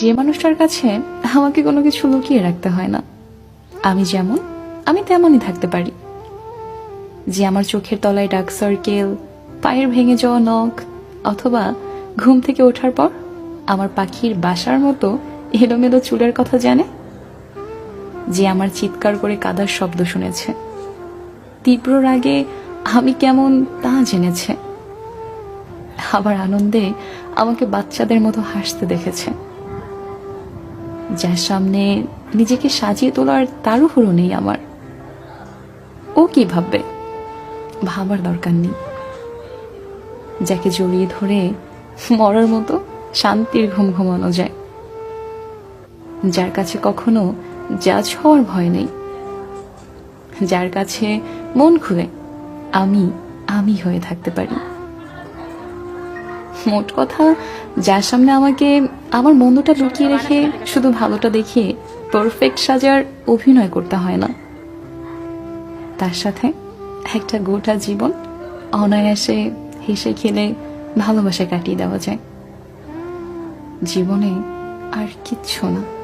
যে মানুষটার কাছে আমাকে কোনো কিছু লুকিয়ে রাখতে হয় না। আমি যেমন, আমি তেমনই থাকতে পারি। যে আমার চোখের তলায় ডার্ক সার্কেল, পায়ের ভেঙে যাওয়া নখ, অথবা ঘুম থেকে ওঠার পর আমার পাখির বাসার মতো এলোমেলো চুলের কথা জানে, যে আমার চিৎকার করে কাদার শব্দ শুনেছে। তীব্র রাগে আমি কেমন তা জেনেছে। আবার আনন্দে আমাকে বাচ্চাদের মতো হাসতে দেখেছে। যার সামনে নিজেকে সাজিয়ে তোলার তাড়ুহুড়ো নেই আমার। ও কি ভাববে? ভাবার দরকার নেই। যাকে জড়িয়ে ধরে মরার মতো শান্তির ঘুম ঘুমানো যায়। যার কাছে কখনো জাজ হওয়ার ভয় নেই। যার কাছে মন খুলে আমি আমি হয়ে থাকতে পারি। মোট কথা, যার সামনে আমাকে আমার মন্দটা লুকিয়ে রেখে শুধু ভালোটা দেখিয়ে পারফেক্ট সাজার অভিনয় করতে হয় না। তার সাথে একটা গোটা জীবন অনায়াসে হেসে খেলে ভালোবাসা কাটিয়ে দেওয়া যায়। জীবনে আর কিচ্ছু না।